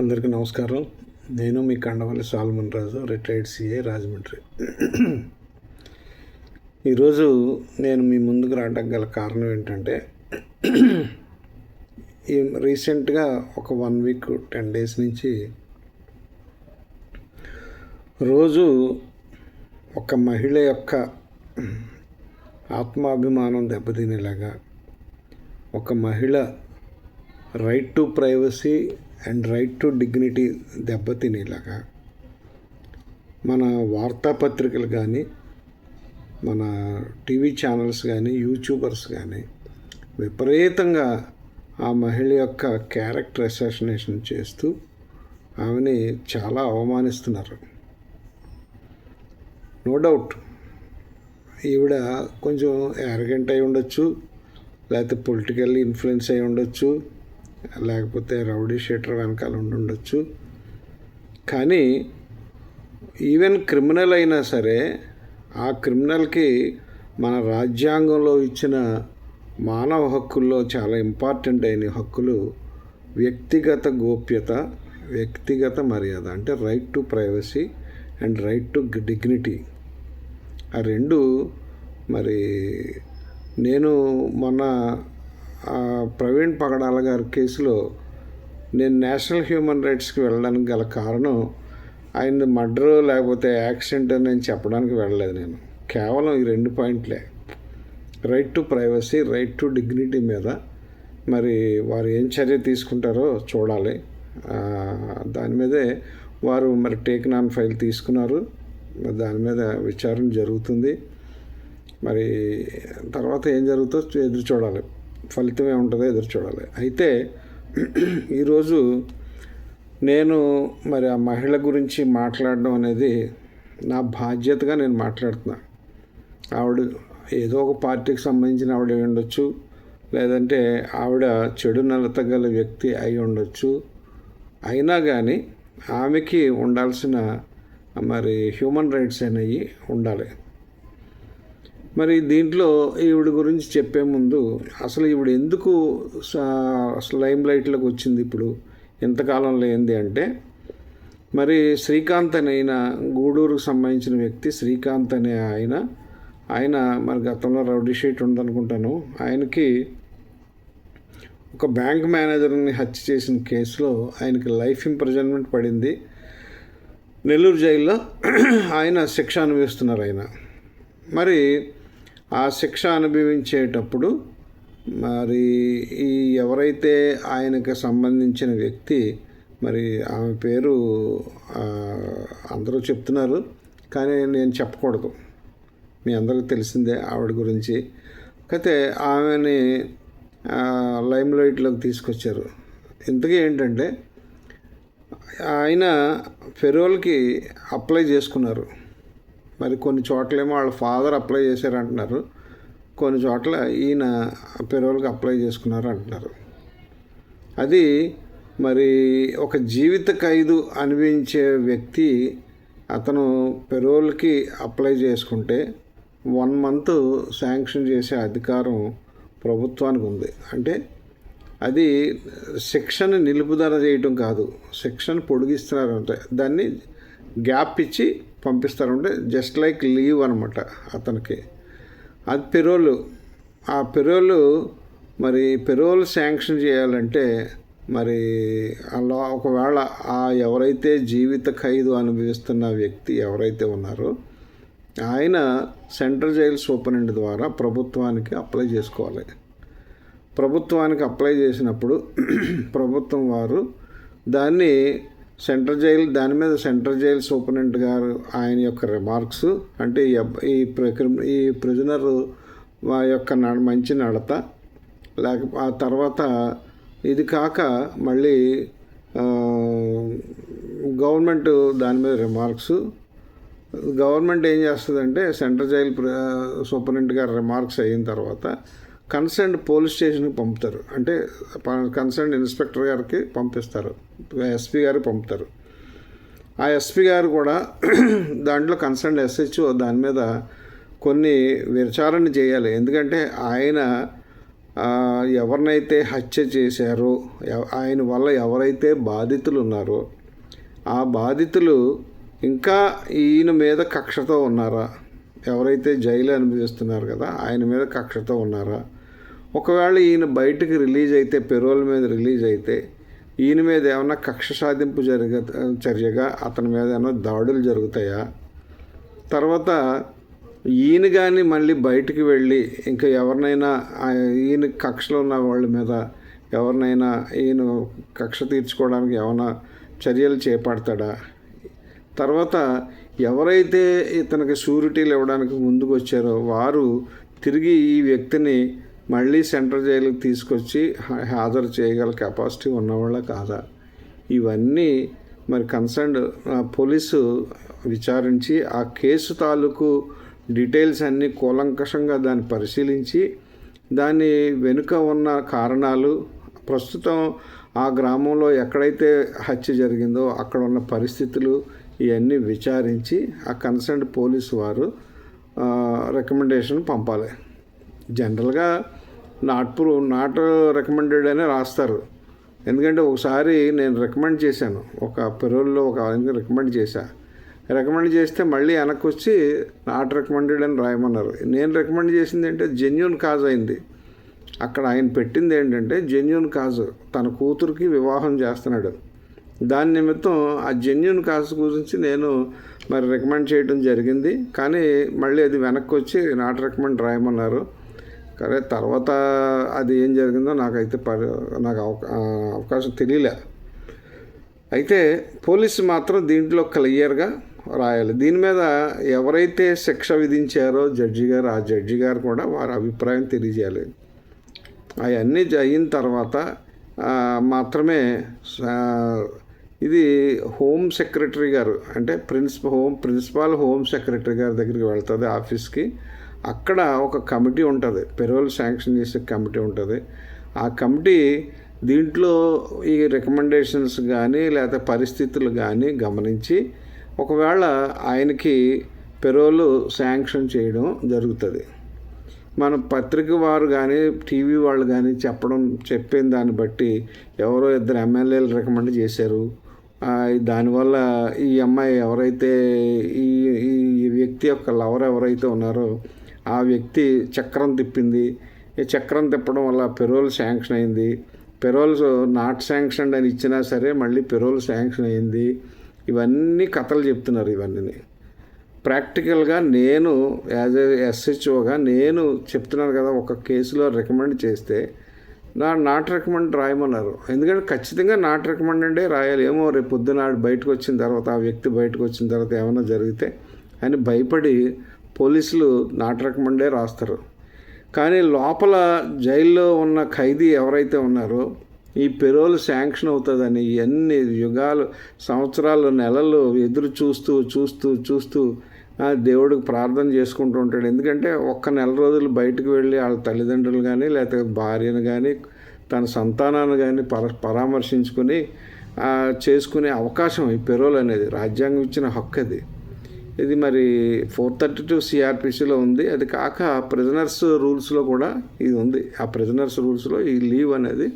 అందరికీ నమస్కారం. నేను మీ Kandavalli salmon Raju retired CA Rajahmundry. ఈరోజు నేను మీ ముందుకు రావడానికి గల కారణం ఏంటంటే ఈ రీసెంట్గా ఒక వన్ వీక్ టెన్ డేస్ నుంచి రోజు ఒక మహిళ యొక్క ఆత్మాభిమానం దెబ్బతినేలాగా ఒక మహిళ right to privacy and right to dignity దెబ్బతినేలాగా మన వార్తాపత్రికలు కానీ మన టీవీ ఛానల్స్ కానీ యూట్యూబర్స్ కానీ విపరీతంగా ఆ మహిళ యొక్క క్యారెక్టర్ అసాసినేషన్ చేస్తూ ఆమెని చాలా అవమానిస్తున్నారు. నో డౌట్ ఈవిడ కొంచెం యారగెంట్ అయి ఉండొచ్చు లేకపోతే పొలిటికల్ ఇన్ఫ్లుయెన్స్ అయి ఉండొచ్చు లేకపోతే రౌడీ షీటర్ వెనకాల ఉండుండొచ్చు కానీ ఈవెన్ క్రిమినల్ అయినా సరే ఆ క్రిమినల్కి మన రాజ్యాంగంలో ఇచ్చిన మానవ హక్కుల్లో చాలా ఇంపార్టెంట్ అయిన హక్కులు వ్యక్తిగత గోప్యత వ్యక్తిగత మర్యాద అంటే right to privacy and right to dignity. ఆ రెండు మరి నేను మొన్న ప్రవీణ్ పగడాల గారి కేసులో నేను నేషనల్ హ్యూమన్ రైట్స్కి వెళ్ళడానికి గల కారణం ఆయన మర్డర్ లేకపోతే యాక్సిడెంట్ అని నేను చెప్పడానికి వెళ్ళలేదు నేను. కేవలం ఈ రెండు పాయింట్లే. Right to privacy right to dignity మీద మరి వారు ఏం చర్య తీసుకుంటారో చూడాలి. దాని మీదే వారు మరి టేక్ నాన్ ఫైల్ తీసుకున్నారు. దాని మీద విచారణ జరుగుతుంది. మరి తర్వాత ఏం జరుగుతుందో ఎదురు చూడాలి. ఫలితం ఏముంటుందో ఎదురు చూడాలి. అయితే ఈరోజు నేను మరి ఆ మహిళ గురించి మాట్లాడడం అనేది నా బాధ్యతగా నేను మాట్లాడుతున్నా. ఆవిడ ఏదో ఒక పార్టీకి సంబంధించిన ఆవిడ అయి ఉండొచ్చు లేదంటే ఆవిడ చెడు నలత గల వ్యక్తి అయి ఉండొచ్చు. అయినా కానీ ఆమెకి ఉండాల్సిన మరి హ్యూమన్ రైట్స్ అనేవి ఉండాలి. మరి దీంట్లో ఈవిడ గురించి చెప్పే ముందు అసలు ఈవిడ ఎందుకు లైమ్ లైట్లోకి వచ్చింది ఇప్పుడు? ఇంతకాలంలో ఏంది అంటే మరి శ్రీకాంత్ అనే ఆయన గూడూరుకు సంబంధించిన వ్యక్తి శ్రీకాంత్ అనే ఆయన ఆయన మరి గతంలో రౌడీ షీట్ ఉందనుకుంటాను. ఆయనకి ఒక బ్యాంక్ మేనేజర్ని హత్య చేసిన కేసులో ఆయనకి లైఫ్ ఇంప్రజన్మెంట్ పడింది. నెల్లూరు జైల్లో ఆయన శిక్ష అనుభవిస్తున్నారు ఆయన. మరి ఆ శిక్ష అనుభవించేటప్పుడు మరి ఈ ఎవరైతే ఆయనకు సంబంధించిన వ్యక్తి మరి ఆమె పేరు అందరూ చెప్తున్నారు. కానీ నేను చెప్పకూడదు. మీ అందరికీ తెలిసిందే ఆవిడ గురించి. అయితే ఆమెని లైమ్ లైట్లోకి తీసుకొచ్చారు. ఇంతకీ ఏంటంటే ఆయన ఫెరోల్కి అప్లై చేసుకున్నారు. మరి కొన్ని చోట్లేమో వాళ్ళ ఫాదర్ అప్లై చేశారంటున్నారు. కొన్ని చోట్ల ఈయన పెరోల్కి అప్లై చేసుకున్నారు అంటున్నారు అది మరి ఒక జీవిత ఖైదు అనిపించే వ్యక్తి అతను పెరోల్కి అప్లై చేసుకుంటే వన్ మంత్ శాంక్షన్ చేసే అధికారం ప్రభుత్వానికి ఉంది. అంటే అది శిక్షను నిలుపుదల చేయటం కాదు. శిక్షను పొడిగిస్తున్నారు అంటే దాన్ని గ్యాప్ ఇచ్చి పంపిస్తారంటే జస్ట్ లైక్ లీవ్ అనమాట అతనికి. అది పెరోలు. ఆ పెరోలు మరి పెరోల్ శాంక్షన్ చేయాలంటే మరి అలా ఒకవేళ ఆ ఎవరైతే జీవిత ఖైదు అనుభవిస్తున్న వ్యక్తి ఎవరైతే ఉన్నారో ఆయన సెంట్రల్ జైలు సూపరింట్ ద్వారా ప్రభుత్వానికి అప్లై చేసుకోవాలి. ప్రభుత్వానికి అప్లై చేసినప్పుడు ప్రభుత్వం వారు దాన్ని సెంట్రల్ జైలు దాని మీద సెంట్రల్ జైలు సూపరింటెండెంట్ గారు ఆయన యొక్క రిమార్క్స్ అంటే ఈ ప్రక్రి ఈ ప్రిజనర్ యొక్క నడ మంచి నడత లేక ఆ తర్వాత ఇది కాక మళ్ళీ గవర్నమెంట్ దాని మీద రిమార్క్స్ గవర్నమెంట్ ఏం చేస్తుందంటే సెంట్రల్ జైలు ప్ర- సూపరింటెండెంట్ గారు రిమార్క్స్ అయిన తర్వాత కన్సర్న్ పోలీస్ స్టేషన్కి పంపుతారు. అంటే కన్సర్న్ ఇన్స్పెక్టర్ గారికి పంపిస్తారు. ఎస్పీ గారికి పంపుతారు. ఆ ఎస్పీ గారు కూడా దాంట్లో కన్సర్న్ ఎస్హెచ్ఓ దాని మీద కొన్ని విచారణ చేయాలి. ఎందుకంటే ఆయన ఎవరినైతే హత్య చేశారో ఎవ- ఆయన వల్ల ఎవరైతే బాధితులు ఉన్నారో ఆ బాధితులు ఇంకా ఈయన మీద కక్షతో ఉన్నారా? ఎవరైతే జైలు అనుభవిస్తున్నారు కదా ఆయన మీద కక్షతో ఉన్నారా? ఒకవేళ ఈయన బయటకు రిలీజ్ అయితే పెరోల్ మీద రిలీజ్ అయితే ఈయన మీద ఏమైనా కక్ష సాధింపు జరిగ చర్యగా అతని మీద ఏమైనా దాడులు జరుగుతాయా? తర్వాత ఈయన కానీ మళ్ళీ బయటికి వెళ్ళి ఇంకా ఎవరినైనా ఈయన కక్షలో ఉన్న వాళ్ళ మీద ఎవరినైనా ఈయన కక్ష తీర్చుకోవడానికి ఏమైనా చర్యలు చేపడతాడా? తర్వాత ఎవరైతే ఇతనికి షూరిటీలు ఇవ్వడానికి ముందుకు వచ్చారో వారు తిరిగి ఈ వ్యక్తిని మళ్ళీ సెంట్రల్ జైలుకి తీసుకొచ్చి హా- హాజరు చేయగల కెపాసిటీ ఉన్నవాళ్ళ కాదా? ఇవన్నీ మరి కన్సర్న్డ్ పోలీసు విచారించి ఆ కేసు తాలూకు డీటెయిల్స్ అన్నీ కూలంకషంగా దాన్ని పరిశీలించి దాని వెనుక ఉన్న కారణాలు ప్రస్తుతం ఆ గ్రామంలో ఎక్కడైతే హత్య జరిగిందో అక్కడ ఉన్న పరిస్థితులు ఇవన్నీ విచారించి ఆ కన్సర్న్డ్ పోలీసు వారు రికమెండేషన్ పంపాలి. జనరల్గా నాట్ ప్రూ నాట్ రికమెండెడ్ అనే రాస్తారు. ఎందుకంటే ఒకసారి నేను రికమెండ్ చేశాను. ఒక పెరోల్లో ఒక రికమెండ్ చేశా. రికమెండ్ చేస్తే మళ్ళీ వెనక్కి వచ్చి నాట్ రికమెండెడ్ అని రాయమన్నారు. నేను రికమెండ్ చేసింది అంటే జెన్యున్ కాజ్ అయింది. అక్కడ ఆయన పెట్టింది ఏంటంటే జెన్యున్ కాజు తన కూతురికి వివాహం చేస్తున్నాడు. దాని నిమిత్తం ఆ జెన్యున్ కాజ్ గురించి నేను మరి రికమెండ్ చేయడం జరిగింది. కానీ మళ్ళీ అది వెనక్కి వచ్చి నాట్ రికమెండ్ రాయమన్నారు. కానీ తర్వాత అది ఏం జరిగిందో నాకైతే పరి నాకు అవకా అవకాశం తెలియలే. అయితే పోలీసు మాత్రం దీంట్లో క్లియర్గా రాయాలి. దీని మీద ఎవరైతే శిక్ష విధించారో జడ్జి గారు ఆ జడ్జి గారు కూడా వారి అభిప్రాయం తెలియజేయాలి. అవన్నీ అయిన తర్వాత మాత్రమే ఇది హోమ్ సెక్రటరీ గారు అంటే principal home principal home secretary గారి దగ్గరికి వెళ్తుంది ఆఫీస్కి. అక్కడ ఒక కమిటీ ఉంటుంది. పెరోల్ శాంక్షన్ చేసే కమిటీ ఉంటుంది. ఆ కమిటీ దీంట్లో ఈ రికమెండేషన్స్ కానీ లేకపోతే పరిస్థితులు కానీ గమనించి ఒకవేళ ఆయనకి పెరోలు శాంక్షన్ చేయడం జరుగుతుంది. మన పత్రిక వారు కానీ టీవీ వాళ్ళు కానీ చెప్పడం చెప్పిన దాన్ని బట్టి ఎవరో ఇద్దరు ఎమ్మెల్యేలు రికమెండ్ చేశారు. దానివల్ల ఈ అమ్మాయి ఎవరైతే ఈ ఈ వ్యక్తి యొక్క లవర్ ఎవరైతే ఉన్నారో ఆ వ్యక్తి చక్రం తిప్పింది. ఈ చక్రం తిప్పడం వల్ల పెరోల్ శాంక్షన్ అయింది. పెరోల్స్ నాట్ శాంక్షన్ అని ఇచ్చినా సరే మళ్ళీ పెరోల్ శాంక్షన్ అయింది. ఇవన్నీ కథలు చెప్తున్నారు ఇవన్నీ ప్రాక్టికల్గా నేను యాజ్ ఎ ఎస్హెచ్ఓగా నేను చెప్తున్నాను కదా ఒక కేసులో రికమెండ్ చేస్తే నా నాట్ రికమెండ్ రాయమన్నారు. ఎందుకంటే ఖచ్చితంగా నాట్ రికమెండ్ అంటే రాయాలి. ఏమో రేపు పొద్దున బయటకు వచ్చిన తర్వాత ఆ వ్యక్తి బయటకు వచ్చిన తర్వాత ఏమైనా జరిగితే అని భయపడి పోలీసులు నాటరకముండే రాస్తారు. కానీ లోపల జైల్లో ఉన్న ఖైదీ ఎవరైతే ఉన్నారో ఈ పెరోల్ శాంక్షన్ అవుతుందని ఎన్ని యుగాలు సంవత్సరాలు నెలలు ఎదురు చూస్తూ చూస్తూ చూస్తూ దేవుడికి ప్రార్థన చేసుకుంటూ ఉంటాడు. ఎందుకంటే ఒక్క నెల రోజులు బయటకు వెళ్ళి వాళ్ళ తల్లిదండ్రులు కానీ లేకపోతే భార్యను కానీ తన సంతానాన్ని కానీ పర పరామర్శించుకొని చేసుకునే అవకాశం ఈ పెరోల్ అనేది రాజ్యాంగం ఇచ్చిన హక్కు అది. ఇది మరి ఫోర్ థర్టీ టూ సిఆర్పిసిలో ఉంది. అది కాక ప్రిజనర్స్ రూల్స్లో కూడా ఇది ఉంది. ఆ ప్రిజనర్స్ రూల్స్లో ఈ లీవ్ అనేది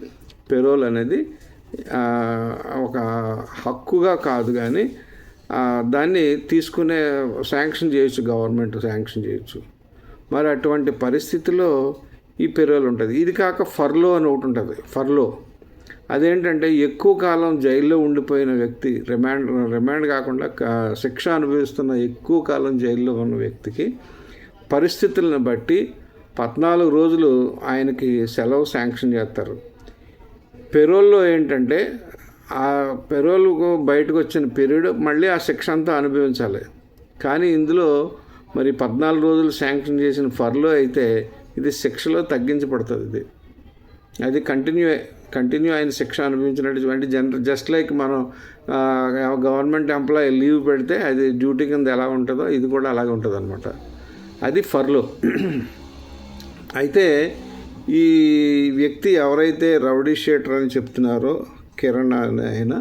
పెరోల్ అనేది ఒక హక్కుగా కాదు కానీ దాన్ని తీసుకునే శాంక్షన్ చేయొచ్చు గవర్నమెంట్ శాంక్షన్ చేయొచ్చు. మరి అటువంటి పరిస్థితిలో ఈ పెరోల్ ఉంటుంది. ఇది కాక ఫర్లో అని ఒకటి ఉంటుంది. ఫర్లో అదేంటంటే ఎక్కువ కాలం జైల్లో ఉండిపోయిన వ్యక్తి రిమాండ్ రిమాండ్ కాకుండా శిక్ష అనుభవిస్తున్న ఎక్కువ కాలం జైల్లో ఉన్న వ్యక్తికి పరిస్థితులను బట్టి పద్నాలుగు రోజులు ఆయనకి సెలవు శాంక్షన్ చేస్తారు. పెరోల్లో ఏంటంటే ఆ పెరోల్కు బయటకు వచ్చిన పీరియడ్ మళ్ళీ ఆ శిక్ష అంతా అనుభవించాలి. కానీ ఇందులో మరి పద్నాలుగు రోజులు శాంక్షన్ చేసిన ఫర్లో అయితే ఇది శిక్షలో తగ్గించబడుతుంది. ఇది అది కంటిన్యూ కంటిన్యూ ఆయన శిక్ష అనుభవించినటువంటి జనరల్ జస్ట్ లైక్ మనం గవర్నమెంట్ ఎంప్లాయీ లీవ్ పెడితే అది డ్యూటీ కింద ఎలా ఉంటుందో ఇది కూడా అలాగే ఉంటుంది అనమాట అది ఫర్లో. అయితే ఈ వ్యక్తి ఎవరైతే రౌడీ షేటర్ అని చెప్తున్నారో కిరణ్ అనే ఆయన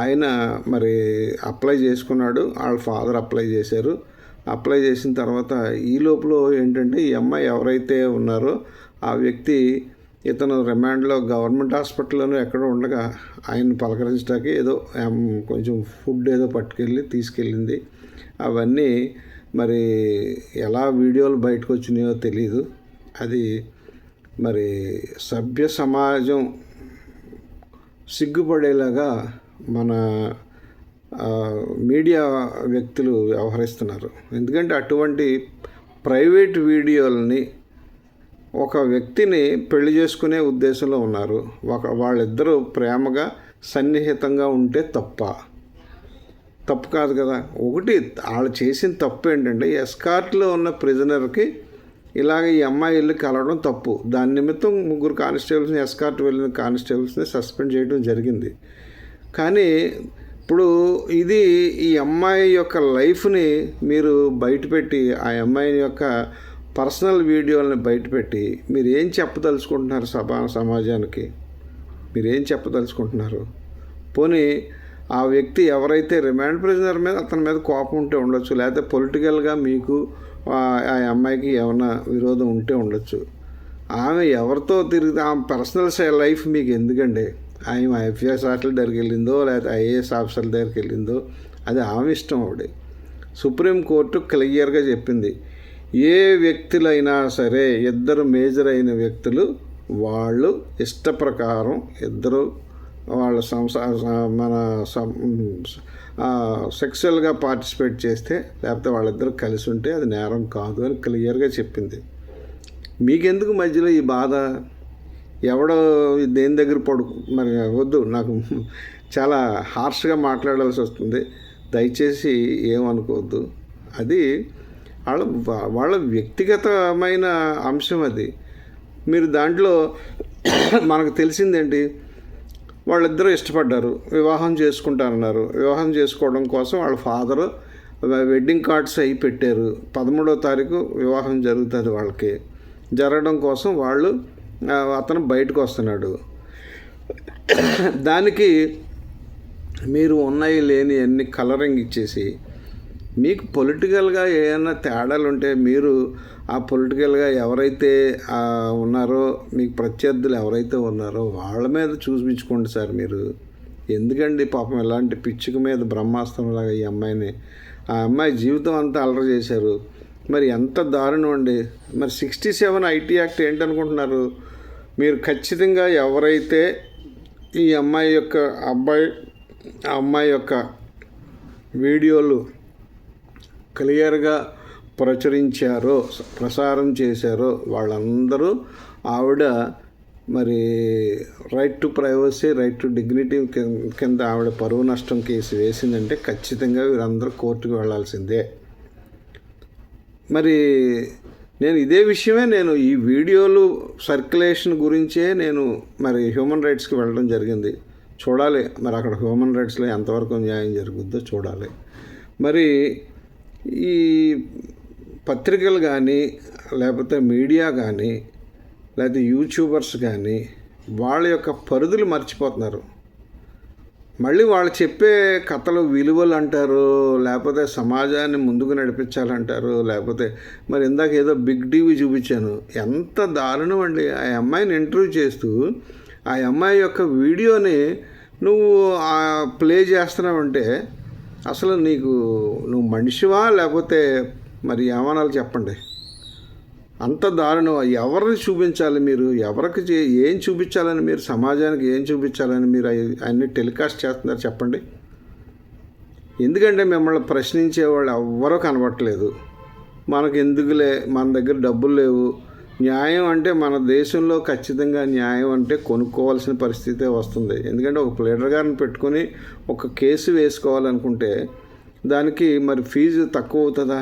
ఆయన మరి అప్లై చేసుకున్నాడు వాళ్ళ ఫాదర్ అప్లై చేశారు. అప్లై చేసిన తర్వాత ఈ లోపల ఏంటంటే ఈ అమ్మాయి ఎవరైతే ఉన్నారో ఆ వ్యక్తి ఇతను రిమాండ్లో గవర్నమెంట్ హాస్పిటల్లోనూ ఎక్కడో ఉండగా ఆయన పలకరించడానికి ఏదో కొంచెం ఫుడ్ ఏదో పట్టుకెళ్ళి తీసుకెళ్ళింది. అవన్నీ మరి ఎలా వీడియోలు బయటకు వచ్చినాయో తెలియదు అది మరి సభ్య సమాజం సిగ్గుపడేలాగా మన మీడియా వ్యక్తులు వ్యవహరిస్తున్నారు. ఎందుకంటే అటువంటి ప్రైవేట్ వీడియోలని ఒక వ్యక్తిని పెళ్ళి చేసుకునే ఉద్దేశంలో ఉన్నారు. ఒక వాళ్ళిద్దరూ ప్రేమగా సన్నిహితంగా ఉంటే తప్ప. తప్పు కాదు కదా. ఒకటి వాళ్ళు చేసిన తప్పు ఏంటంటే ఎస్కార్ట్లో ఉన్న ప్రిజనర్కి ఇలాగ ఈ అమ్మాయి వెళ్ళి కలవడం తప్పు. దాని నిమిత్తం ముగ్గురు కానిస్టేబుల్స్ని ఎస్కార్ట్ వెళ్ళిన కానిస్టేబుల్స్ని సస్పెండ్ చేయడం జరిగింది. కానీ ఇప్పుడు ఇది ఈ అమ్మాయి యొక్క లైఫ్ని మీరు బయటపెట్టి ఆ అమ్మాయి యొక్క పర్సనల్ వీడియోలని బయటపెట్టి మీరు ఏం చెప్పదలుచుకుంటున్నారు సభా సమాజానికి? మీరు ఏం చెప్పదలుచుకుంటున్నారు? పోనీ ఆ వ్యక్తి ఎవరైతే రిమాండ్ ప్రిజనర్ మీద అతని మీద కోపం ఉంటే ఉండొచ్చు. లేకపోతే పొలిటికల్గా మీకు ఆ ఆ అమ్మాయికి ఏమైనా విరోధం ఉంటే ఉండొచ్చు. ఆమె ఎవరితో తిరిగి ఆమె పర్సనల్ లైఫ్ మీకు ఎందుకండి? ఆమె ఐపీఎస్ ఆఫీసర్ దగ్గరికి వెళ్ళిందో లేకపోతే ఐఏఎస్ ఆఫీసర్ దగ్గరికి వెళ్ళిందో అది ఆమె ఇష్టం ఆవిడ సుప్రీంకోర్టు క్లియర్గా చెప్పింది. ఏ వ్యక్తులైనా సరే ఇద్దరు మేజర్ అయిన వ్యక్తులు వాళ్ళు ఇష్ట ప్రకారం ఇద్దరు వాళ్ళ సంసార మన సం- పార్టిసిపేట్ చేస్తే లేకపోతే వాళ్ళిద్దరు కలిసి ఉంటే అది నేరం కాదు అని క్లియర్గా చెప్పింది. మీకెందుకు మధ్యలో ఈ బాధ? ఎవడో దేని దగ్గర పడు మరి వద్దు నాకు చాలా హార్ష్గా మాట్లాడాల్సి వస్తుంది. దయచేసి ఏమనుకోవద్దు. అది వాళ్ళ వాళ్ళ వ్యక్తిగతమైన అంశం అది. మీరు దాంట్లో మనకు తెలిసిందేంటి? వాళ్ళిద్దరూ ఇష్టపడ్డారు. వివాహం చేసుకుంటారన్నారు వివాహం చేసుకోవడం కోసం వాళ్ళ ఫాదర్ వెడ్డింగ్ కార్డ్స్ అవి పెట్టారు. పదమూడో తారీఖు వివాహం జరుగుతుంది వాళ్ళకి. జరగడం కోసం వాళ్ళు అతను బయటకు వస్తున్నాడు. దానికి మీరు ఉన్నాయి లేని అన్ని కలరింగ్ ఇచ్చేసి మీకు పొలిటికల్గా ఏమైనా తేడాలు ఉంటే మీరు ఆ పొలిటికల్గా ఎవరైతే ఉన్నారో మీకు ప్రత్యర్థులు ఎవరైతే ఉన్నారో వాళ్ళ మీద చూపించుకోండి సార్ మీరు. ఎందుకండి పాపం ఇలాంటి పిచ్చుక మీద బ్రహ్మాస్త్రంలాగా ఈ అమ్మాయిని ఆ అమ్మాయి జీవితం అంతా అలర చేశారు. మరి ఎంత దారుణం అండి మరి సిక్స్టీ సెవెన్ ఐటీ యాక్ట్ ఏంటనుకుంటున్నారు? మీరు ఖచ్చితంగా ఎవరైతే ఈ అమ్మాయి యొక్క అబ్బాయి ఆ అమ్మాయి యొక్క వీడియోలు క్లియర్గా ప్రచురించారో ప్రసారం చేశారో వాళ్ళందరూ ఆవిడ మరి right to privacy right to dignity కింద ఆవిడ పరువు నష్టం కేసు వేసిందంటే ఖచ్చితంగా వీరందరూ కోర్టుకు వెళ్ళాల్సిందే మరి నేను ఇదే విషయమే నేను ఈ వీడియోలు సర్క్యులేషన్ గురించే నేను మరి హ్యూమన్ రైట్స్కి వెళ్ళడం జరిగింది. చూడాలి మరి అక్కడ హ్యూమన్ రైట్స్లో ఎంతవరకు న్యాయం జరుగుద్దో చూడాలి. మరి ఈ పత్రికలు కానీ లేకపోతే మీడియా కానీ లేకపోతే యూట్యూబర్స్ కానీ వాళ్ళ యొక్క పరిధులు మర్చిపోతున్నారు. మళ్ళీ వాళ్ళు చెప్పే కథలు విలువలు అంటారు లేకపోతే సమాజాన్ని ముందుకు నడిపించాలంటారు లేకపోతే మరి ఇందాక ఏదో బిగ్ టీవీ చూపించాను. ఎంత దారుణం అండి. ఆ అమ్మాయిని ఇంటర్వ్యూ చేస్తూ ఆ అమ్మాయి యొక్క వీడియోని నువ్వు ప్లే చేస్తున్నావంటే అసలు నీకు నువ్వు మనిషివా లేకపోతే మరి ఏమనాలి చెప్పండి? అంత దారుణం. ఎవరిని చూపించాలి మీరు? ఎవరికి చే- ఏం చూపించాలని మీరు? సమాజానికి ఏం చూపించాలని మీరు అన్ని టెలికాస్ట్ చేస్తున్నారు చెప్పండి. ఎందుకంటే మిమ్మల్ని ప్రశ్నించే వాళ్ళు ఎవ్వరూ కనబట్టలేదు మనకు ఎందుకులే మన దగ్గర డబ్బులు లేవు. న్యాయం అంటే మన దేశంలో ఖచ్చితంగా న్యాయం అంటే కొనుక్కోవాల్సిన పరిస్థితే వస్తుంది. ఎందుకంటే ఒక ప్లేడర్ గారిని పెట్టుకొని ఒక కేసు వేసుకోవాలనుకుంటే దానికి మరి ఫీజు తక్కువ అవుతుందా?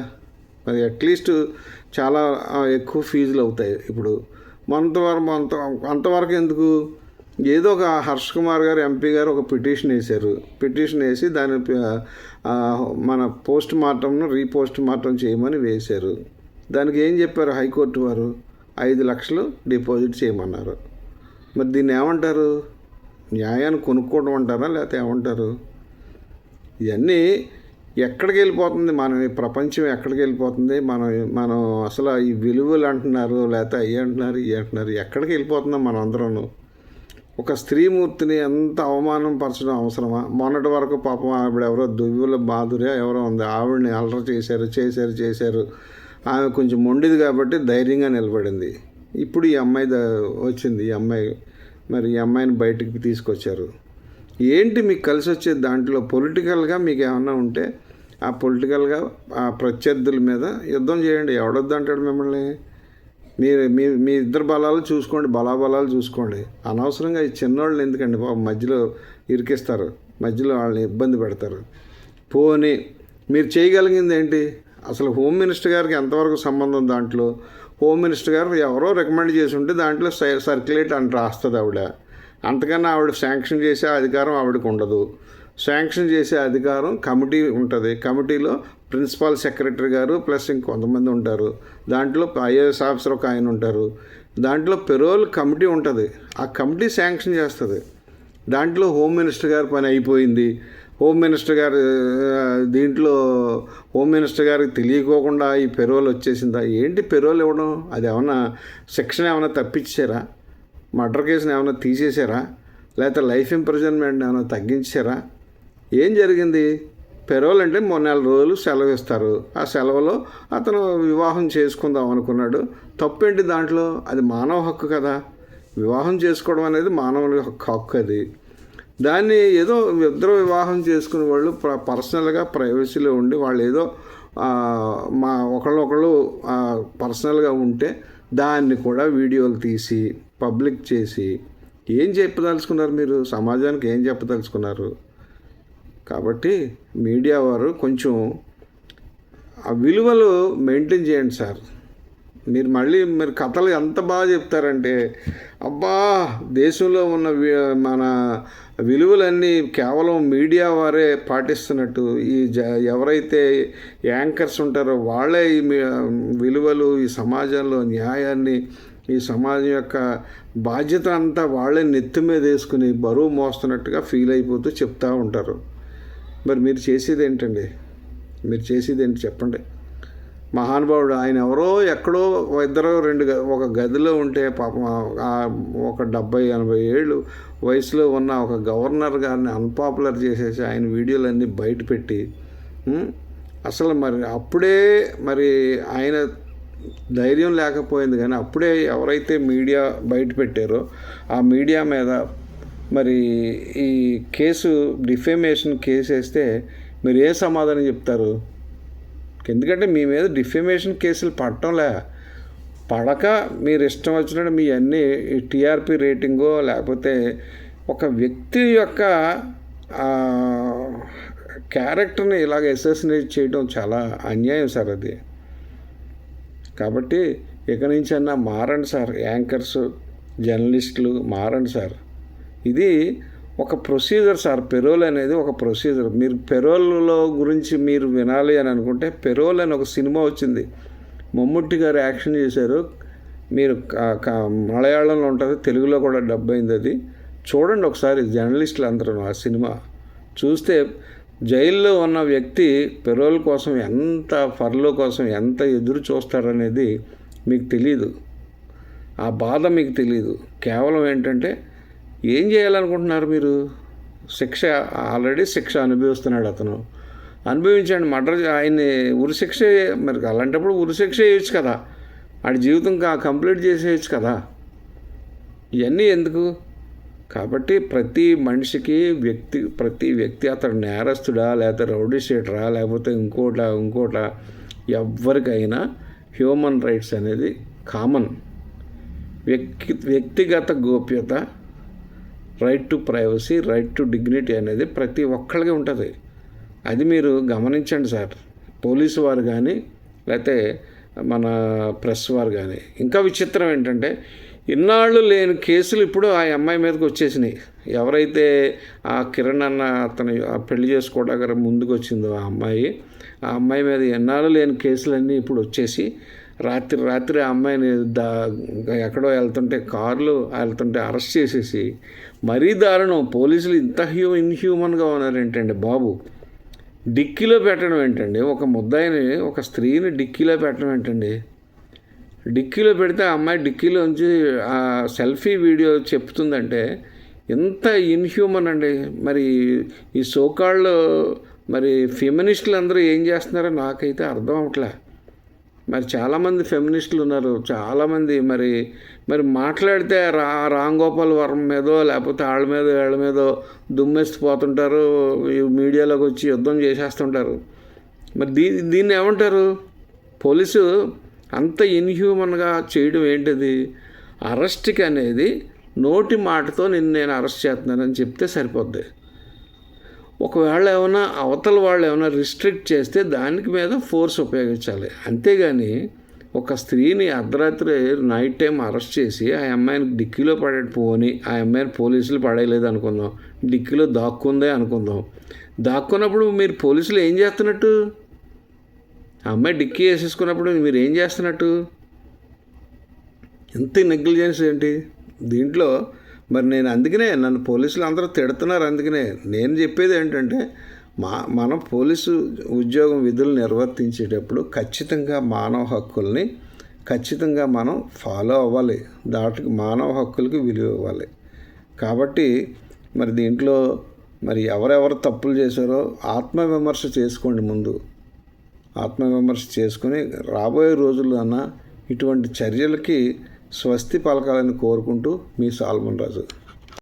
మరి అట్లీస్ట్ చాలా ఎక్కువ ఫీజులు అవుతాయి. ఇప్పుడు మనంతవరకు అంత అంతవరకు ఎందుకు? ఏదో ఒక హర్ష్ కుమార్ గారు ఎంపీ గారు ఒక పిటిషన్ వేశారు. పిటిషన్ వేసి దాని మన పోస్ట్ మార్టంను రీపోస్ట్ మార్టం చేయమని వేశారు. దానికి ఏం చెప్పారు హైకోర్టు వారు? ఐదు లక్షలు డిపాజిట్ చేయమన్నారు. మరి దీన్ని ఏమంటారు? న్యాయాన్ని కొనుక్కోవడం అంటారా? లేకపోతే ఏమంటారు? ఇవన్నీ ఎక్కడికి వెళ్ళిపోతుంది? మన ఈ ప్రపంచం ఎక్కడికి వెళ్ళిపోతుంది? మనం మనం అసలు ఈ విలువలు అంటున్నారు లేకపోతే అయ్యి అంటున్నారు ఇవి అంటున్నారు ఎక్కడికి వెళ్ళిపోతుందో మనం అందరూ ఒక స్త్రీమూర్తిని ఎంత అవమానం పరచడం అవసరమా? మొన్నటి వరకు పాపం ఆవిడ ఎవరో దువ్వుల బాధురే ఎవరో ఉంది. ఆవిడని అలర చేశారు చేశారు చేశారు. ఆమె కొంచెం మొండిది కాబట్టి ధైర్యంగా నిలబడింది. ఇప్పుడు ఈ అమ్మాయి ద- వచ్చింది. ఈ అమ్మాయి మరి ఈ అమ్మాయిని బయటికి తీసుకొచ్చారు. ఏంటి మీకు కలిసి వచ్చే దాంట్లో పొలిటికల్గా మీకు ఏమన్నా ఉంటే ఆ పొలిటికల్గా ఆ ప్రత్యర్థుల మీద యుద్ధం చేయండి. ఎవడొద్దు అంటాడు మిమ్మల్ని? మీరు మీ మీ ఇద్దరు బలాలు చూసుకోండి బలాబలాలు చూసుకోండి. అనవసరంగా ఈ చిన్నవాళ్ళని ఎందుకండి బాబు మధ్యలో ఇరికిస్తారు? మధ్యలో వాళ్ళని ఇబ్బంది పెడతారు. పోని మీరు చేయగలిగింది ఏంటి? అసలు హోమ్ మినిస్టర్ గారికి ఎంతవరకు సంబంధం దాంట్లో? హోమ్ మినిస్టర్ గారు ఎవరో రికమెండ్ చేసి ఉంటే దాంట్లో సై- సర్క్యులేట్ అని రాస్తుంది ఆవిడ. అంతకన్నా ఆవిడ శాంక్షన్ చేసే అధికారం ఆవిడకు ఉండదు. శాంక్షన్ చేసే అధికారం కమిటీ ఉంటుంది. కమిటీలో ప్రిన్సిపాల్ సెక్రటరీ గారు ప్లస్ ఇంకొంతమంది ఉంటారు. దాంట్లో ఐఏఎస్ ఆఫీసర్ ఒక ఆయన ఉంటారు. దాంట్లో పెరోల్ కమిటీ ఉంటుంది. ఆ కమిటీ శాంక్షన్ చేస్తుంది. దాంట్లో హోమ్ మినిస్టర్ గారి పని అయిపోయింది. హోమ్ మినిస్టర్ గారు దీంట్లో హోమ్ మినిస్టర్ గారికి తెలియకోకుండా ఈ పెరోల్ వచ్చేసిందా? ఏంటి పెరోల్ ఇవ్వడం? అది ఏమన్నా శిక్షణ ఏమైనా తప్పించారా? మర్డర్ కేసుని ఏమైనా తీసేశారా? లేకపోతే లైఫ్ ఇంప్రిజన్మెంట్ ఏమైనా తగ్గించారా? ఏం జరిగింది? పెరోల్ అంటే మూడు నెల రోజులు సెలవు ఇస్తారు. ఆ సెలవులో అతను వివాహం చేసుకుందాం అనుకున్నాడు. తప్పేంటి దాంట్లో? అది మానవ హక్కు కదా. వివాహం చేసుకోవడం అనేది మానవుని హక్కు హక్కు అది. దాన్ని ఏదో ఇద్దరు వివాహం చేసుకునే వాళ్ళు పర్సనల్గా ప్రైవసీలో ఉండి వాళ్ళు ఏదో మా ఒకళ్ళు ఒకళ్ళు పర్సనల్గా ఉంటే దాన్ని కూడా వీడియోలు తీసి పబ్లిక్ చేసి ఏం చెప్పదలుచుకున్నారు మీరు? సమాజానికి ఏం చెప్పదలుచుకున్నారు? కాబట్టి మీడియా వారు కొంచెం ఆ విలువలు మెయింటైన్ చేయండి సార్. మీరు మళ్ళీ మీరు కథలు ఎంత బాగా చెప్తారంటే అబ్బా దేశంలో ఉన్న మన విలువలన్నీ కేవలం మీడియా వారే పాటిస్తున్నట్టు. ఈ జ ఎవరైతే యాంకర్స్ ఉంటారో వాళ్ళే ఈ విలువలు ఈ సమాజంలో న్యాయాన్ని ఈ సమాజం యొక్క బాధ్యత అంతా వాళ్ళే నెత్తి మీద వేసుకుని బరువు మోస్తున్నట్టుగా ఫీల్ అయిపోతూ చెప్తూ ఉంటారు. మరి మీరు చేసేది ఏంటండి? మీరు చేసేది ఏంటి చెప్పండి. మహానుభావుడు ఆయన ఎవరో ఎక్కడో ఇద్దరు రెండు ఒక గదిలో ఉంటే పాపం ఒక డెబ్బై ఎనభై ఏళ్ళు వయసులో ఉన్న ఒక గవర్నర్ గారిని అన్పాపులర్ చేసేసి ఆయన వీడియోలన్నీ బయటపెట్టి అసలు మరి అప్పుడే మరి ఆయన ధైర్యం లేకపోయింది కానీ అప్పుడే ఎవరైతే మీడియా బయట పెట్టారో ఆ మీడియా మీద మరి ఈ కేసు డిఫేమేషన్ కేసు వేస్తే మీరు ఏ సమాధానం చెప్తారు? ఎందుకంటే మీ మీద డిఫేమేషన్ కేసులు పడటంలే. పడక మీరు ఇష్టం వచ్చినట్టు మీ అన్ని టీఆర్పీ రేటింగో లేకపోతే ఒక వ్యక్తి యొక్క క్యారెక్టర్ని ఇలాగ అసోసినేట్ చేయడం చాలా అన్యాయం సార్ అది. కాబట్టి ఇక నుంచి అన్నా మారండి సార్ యాంకర్స్ జర్నలిస్టులు మారండి సార్. ఇది ఒక ప్రొసీజర్ సార్ పెరోల్ అనేది ఒక ప్రొసీజర్ మీరు పెరోల్లో గురించి మీరు వినాలి అని అనుకుంటే పెరోల్ అని ఒక సినిమా వచ్చింది. మమ్ముట్టి గారు యాక్షన్ చేశారు. మీరు మలయాళంలో ఉంటుంది తెలుగులో కూడా డబ్ అయింది అది. చూడండి ఒకసారి జర్నలిస్టులు అందరూ ఆ సినిమా. చూస్తే జైల్లో ఉన్న వ్యక్తి పెరోల్ కోసం ఎంత ఫర్లో కోసం ఎంత ఎదురు చూస్తాడనేది మీకు తెలియదు ఆ బాధ మీకు తెలియదు కేవలం ఏంటంటే ఏం చేయాలనుకుంటున్నారు మీరు? శిక్ష ఆల్రెడీ శిక్ష అనుభవిస్తున్నాడు అతను. అనుభవించండి మర్డర్ ఆయన్ని ఉరిశిక్ష మరి అలాంటప్పుడు ఉరిశిక్ష వేయచ్చు కదా. ఆడి జీవితం కా కంప్లీట్ చేసేయచ్చు కదా. ఇవన్నీ ఎందుకు? కాబట్టి ప్రతి మనిషికి వ్యక్తి ప్రతి వ్యక్తి అతడు నేరస్తుడా లేకపోతే రౌడీ షీటరా లేకపోతే ఇంకోట ఇంకోట ఎవరికైనా హ్యూమన్ రైట్స్ అనేది కామన్. వ్యక్తి వ్యక్తిగత గోప్యత right to privacy right to dignity అనేది ప్రతి ఒక్కరికి ఉంటుంది. అది మీరు గమనించండి సార్. పోలీసు వారు కానీ లేకపోతే మన ప్రెస్ వారు కానీ ఇంకా విచిత్రం ఏంటంటే ఇన్నాళ్ళు లేని కేసులు ఇప్పుడు ఆ అమ్మాయి మీదకి వచ్చేసినాయి. ఎవరైతే ఆ కిరణ్ అన్న అతను ఆ పెళ్ళి చేసుకోవడానికి ముందుకు వచ్చిందో ఆ అమ్మాయి ఆ అమ్మాయి మీద ఎన్నాళ్ళు లేని కేసులన్నీ ఇప్పుడు వచ్చేసి రాత్రి రాత్రి ఆ అమ్మాయిని దా ఎక్కడో వెళ్తుంటే కారులో వెళ్తుంటే అరెస్ట్ చేసేసి మరీ దారుణం. పోలీసులు ఇంత హ్యూ ఇన్హ్యూమన్గా ఉన్నారు ఏంటండి బాబు? డిక్కీలో పెట్టడం ఏంటండి? ఒక ముద్దాయిని ఒక స్త్రీని డిక్కీలో పెట్టడం ఏంటండి? డిక్కీలో పెడితే ఆ అమ్మాయి డిక్కీలోంచి ఆ సెల్ఫీ వీడియో చెప్తుందంటే ఎంత ఇన్హ్యూమన్ అండి. మరి ఈ సోకాళ్ళు మరి ఫెమినిస్టులు అందరూ ఏం చేస్తున్నారో నాకైతే అర్థం అవట్లే. మరి చాలామంది ఫెమినిస్టులు ఉన్నారు చాలామంది మరి మరి మాట్లాడితే రా రామ్ గోపాల్ వర్మ మీదో లేకపోతే వాళ్ళ మీద వీళ్ళ మీదో దుమ్మెత్తిపోతుంటారు. మీడియాలోకి వచ్చి యుద్ధం చేసేస్తుంటారు. మరి దీ దీన్ని ఏమంటారు? పోలీసు అంత ఇన్హ్యూమన్గా చేయడం ఏంటిది? అరెస్ట్కి అనేది నోటి మాటతో నిన్ను నేను అరెస్ట్ చేస్తున్నానని చెప్తే సరిపోద్ది. ఒకవేళ ఏమైనా అవతల వాళ్ళు ఏమైనా రిస్ట్రిక్ట్ చేస్తే దానికి మీద ఫోర్స్ ఉపయోగించాలి. అంతేగాని ఒక స్త్రీని అర్ధరాత్రి నైట్ టైం అరెస్ట్ చేసి ఆ అమ్మాయిని డిక్కీలో పడే పోని ఆ అమ్మాయిని పోలీసులు పడేయలేదు అనుకుందాం డిక్కీలో దాక్కుందే అనుకుందాం. దాక్కున్నప్పుడు మీరు పోలీసులు ఏం చేస్తున్నట్టు? ఆ అమ్మాయి డిక్కీ వేసేసుకున్నప్పుడు మీరు ఏం చేస్తున్నట్టు? ఎంత నెగ్లిజెన్స్ ఏంటి? దీంట్లో మరి నేను అందుకనే నన్ను పోలీసులు అందరూ తిడుతున్నారు అందుకనే నేను చెప్పేది ఏంటంటే మా మనం పోలీసు ఉద్యోగం విధులు నిర్వర్తించేటప్పుడు ఖచ్చితంగా మానవ హక్కుల్ని ఖచ్చితంగా మనం ఫాలో అవ్వాలి. దాటికి మానవ హక్కులకి విలువ ఇవ్వాలి. కాబట్టి మరి దీంట్లో మరి ఎవరెవరు తప్పులు చేశారో ఆత్మవిమర్శ చేసుకోండి ముందు. ఆత్మవిమర్శ చేసుకుని రాబోయే రోజుల్లో అన్న ఇటువంటి చర్యలకి స్వస్తి పలకాలని కోరుకుంటూ మీ సాల్మన్ రాజు.